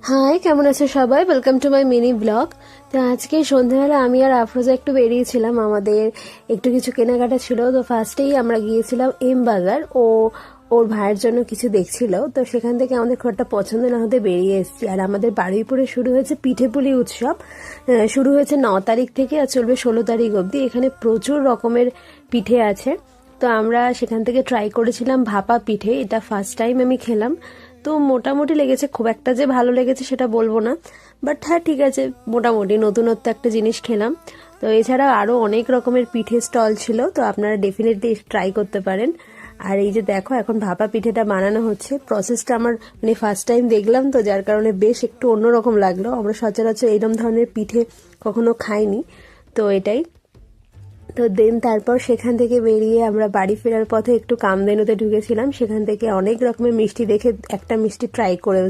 High কেমন আছো সবাই? Welcome to my mini blog তো আজকে সন্ধ্যাবেলা আমি আর আফরোজা একটু বেরিয়েছিলাম। আমাদের একটু কিছু কেনাকাটা ছিল। তো ফার্স্টেই আমরা গিয়েছিলাম এম বাজার। ও, ওর ভাইয়ের জন্য কিছু দেখছিল। তো সেখান থেকে আমাদের খুব একটা পছন্দ না হতে বেরিয়ে এসেছি। আর আমাদের বারুইপুরে শুরু হয়েছে পিঠেপুলি উৎসব। শুরু হয়েছে ন তারিখ থেকে আর চলবে ষোলো তারিখ অবধি। এখানে প্রচুর রকমের পিঠে আছে। তো আমরা সেখান থেকে ট্রাই করেছিলাম ভাপা পিঠে। এটা ফার্স্ট টাইম আমি খেলাম। তো মোটামুটি লেগেছে, খুব একটা যে ভালো লেগেছে সেটা বলব না। বাট হ্যাঁ ঠিক আছে, মোটামুটি নতুনত্ব একটা জিনিস খেলাম। তো এছাড়া আরও অনেক রকমের পিঠে স্টল ছিল, তো আপনারা ডেফিনেটলি ট্রাই করতে পারেন। আর এই যে দেখো, এখন ভাপা পিঠেটা বানানো হচ্ছে। প্রসেসটা আমার মানে ফার্স্ট টাইম দেখলাম তো, যার কারণে বেশ একটু অন্যরকম লাগল। আমরা সচরাচর এরকম ধরনের পিঠে কখনো খাইনি। তো এটাই। তো দেন তারপর সেখান থেকে বেরিয়ে আমরা বাড়ি ফেরার পথে একটু কামদেনুতে ঢুকেছিলাম। সেখান থেকে অনেক রকমের মিষ্টি দেখে একটা মিষ্টি ট্রাই করেও